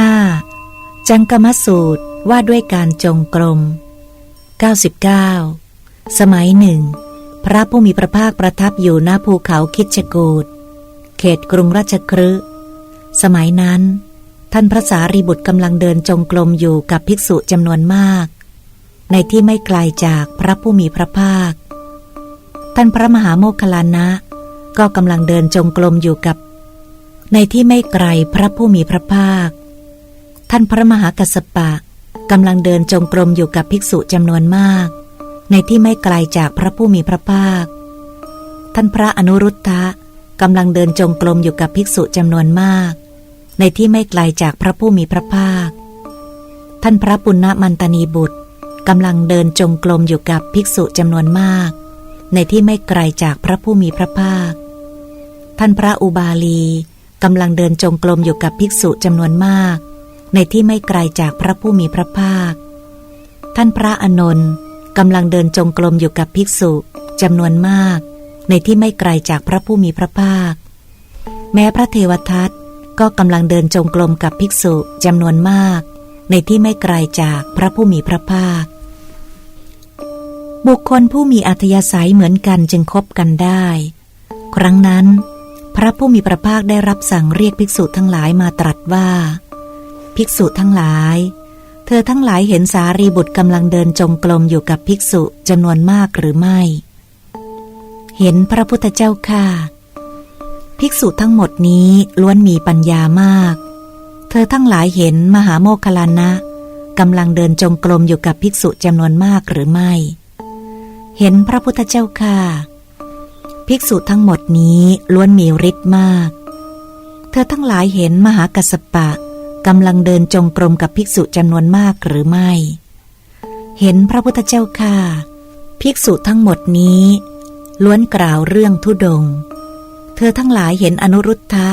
5. จังกมสูตรว่าด้วยการจงกรม 99 สมัยหนึ่ง พระผู้มีพระภาคประทับอยู่ณภูเขาคิดจกูดเขตกรุงราชครืสมัยนั้น ท่านพระสารีบุตรกำลังเดินจงกรมอยู่กับภิกษุจำนวนมาก ในที่ไม่ไกลจากพระผู้มีพระภาค ท่านพระมหาโมคคลานะ ก็กำลังเดินจงกรมอยู่กับ ในที่ไม่ไกลพระผู้มีพระภาค ท่านพระมหากัสสปะกำลังเดินจงกรมอยู่กับภิกษุจำนวนมาก ในที่ไม่ไกลจากพระผู้มีพระภาค ท่านพระอนุรุทธะกำลังเดินจงกรมอยู่กับภิกษุจำนวนมาก ในที่ไม่ไกลจากพระผู้มีพระภาค ท่านพระปุณณมันตนีบุตรกำลังเดินจงกรมอยู่กับภิกษุจำนวนมาก ในที่ไม่ไกลจากพระผู้มีพระภาค ท่านพระอุบาลีกำลังเดินจงกรมอยู่กับภิกษุจำนวนมาก ในที่ไม่ไกลจากพระผู้มีพระภาค ท่านพระอนนท์กำลังเดินจงกรมอยู่กับภิกษุจำนวนมาก ในที่ไม่ไกลจากพระผู้มีพระภาค แม้พระเทวทัตก็กำลังเดินจงกรมกับภิกษุจำนวนมาก ในที่ไม่ไกลจากพระผู้มีพระภาค บุคคลผู้มีอัธยาศัยเหมือนกันจึงคบกันได้ ครั้งนั้น พระผู้มีพระภาคได้รับสั่งเรียกภิกษุทั้งหลายมาตรัสว่า ภิกษุทั้งหลาย เธอทั้งหลายเห็นสารีบุตรกำลังเดินจงกรมอยู่กับภิกษุจำนวนมากหรือไม่ เห็นพระพุทธเจ้าค่ะ ภิกษุทั้งหมดนี้ล้วนมีปัญญามาก เธอทั้งหลายเห็นมหาโมคคลานะกำลังเดินจงกรมอยู่กับภิกษุจำนวนมากหรือไม่ เห็นพระพุทธเจ้าค่ะ ภิกษุทั้งหมดนี้ล้วนมีฤทธิ์มาก เธอทั้งหลายเห็นมหากัสสปะ กำลังเดินจงกรมกับภิกษุจำนวนมากหรือไม่ เห็นพระพุทธเจ้าค่ะ ภิกษุทั้งหมดนี้ ล้วนกล่าวเรื่องทุดง เธอทั้งหลายเห็นอนุรุทธะ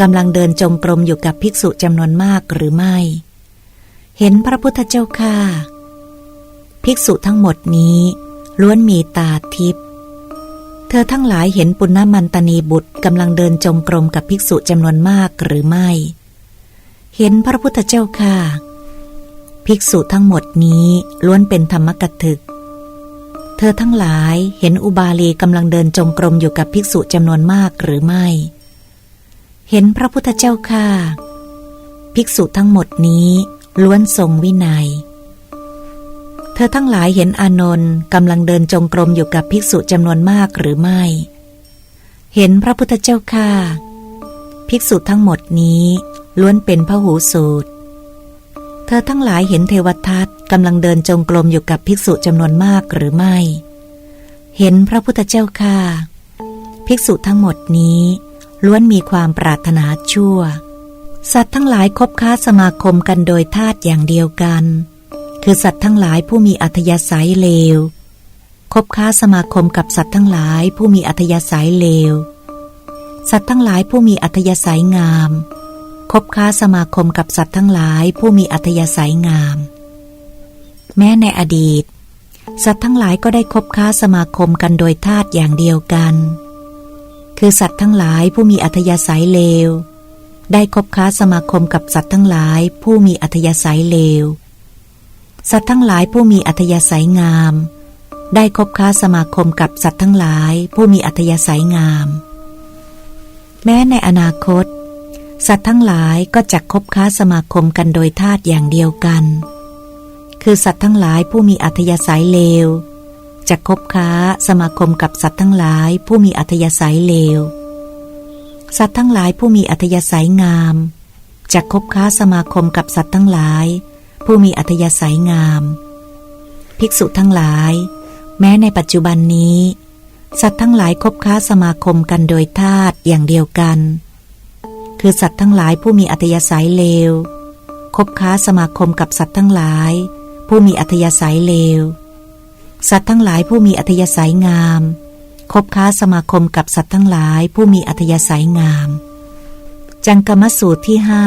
กำลังเดินจงกรมอยู่กับภิกษุจำนวนมากหรือไม่ เห็นพระพุทธเจ้าค่ะ ภิกษุทั้งหมดนี้ ล้วนมีตาทิพย์เธอทั้งหลายเห็นปุณณมันตนีบุตรกำลังเดินจงกรมกับภิกษุจำนวนมากหรือไม่ เห็นพระพุทธเจ้าค่ะ ภิกษุทั้งหมดนี้ล้วนเป็นธรรมกถึก เธอทั้งหลายเห็นอุบาลีกำลังเดินจงกรมอยู่กับภิกษุจำนวนมากหรือไม่ เห็นพระพุทธเจ้าค่ะ ภิกษุทั้งหมดนี้ล้วนทรงวินัย เธอทั้งหลายเห็นอานนท์กำลังเดินจงกรมอยู่กับภิกษุจำนวนมากหรือไม่ เห็นพระพุทธเจ้าค่ะ ภิกษุทั้งหมดนี้ล้วนเป็นพหูสูตร เธอทั้งหลายเห็นเทวทัตกำลังเดินจงกรมอยู่กับภิกษุจำนวนมากหรือไม่ เห็นพระพุทธเจ้าค่ะภิกษุทั้งหมดนี้ล้วนมีความปรารถนาชั่ว สัตว์ทั้งหลายคบค้าสมาคมกันโดยธาตุอย่างเดียวกัน คือสัตว์ทั้งหลายผู้มีอัธยาศัยเลว คบค้าสมาคมกับสัตว์ทั้งหลายผู้มีอัธยาศัยเลว สัตว์ทั้งหลายผู้มีอัธยาศัยงาม คบค้าสมาคมกับสัตว์ทั้งหลายผู้มีอัธยาศัยงาม แม้ในอดีต สัตว์ทั้งหลายก็ได้คบค้าสมาคมกันโดยธาตุอย่างเดียวกัน คือสัตว์ทั้งหลายผู้มีอัธยาศัยเลว ได้คบค้าสมาคมกับสัตว์ทั้งหลายผู้มีอัธยาศัยเลว สัตว์ทั้งหลายผู้มีอัธยาศัยงาม ได้คบค้าสมาคมกับสัตว์ทั้งหลายผู้มีอัธยาศัยงาม แม้ในอนาคต สัตว์ทั้งหลายก็จะคบค้าสมาคมกันโดยธาตุอย่างเดียวกัน คือสัตว์ทั้งหลายผู้มีอัธยาศัยเลวจะคบค้าสมาคมกับสัตว์ทั้งหลายผู้มีอัธยาศัยเลว สัตว์ทั้งหลายผู้มีอัธยาศัยงามจะคบค้าสมาคมกับสัตว์ทั้งหลาย ผู้มีอัธยาศัยงาม ภิกษุทั้งหลาย แม้ในปัจจุบันนี้ สัตว์ทั้งหลายคบค้าสมาคมกันโดยธาตุอย่างเดียวกัน คือสัตว์ทั้งหลายผู้มีอัธยาศัยเลว คบค้าสมาคมกับสัตว์ทั้งหลาย ผู้มีอัธยาศัยเลว สัตว์ทั้งหลายผู้มีอัธยาศัยงาม คบค้าสมาคมกับสัตว์ทั้งหลายผู้มีอัธยาศัยงาม จังกรรมสูตรที่ห้า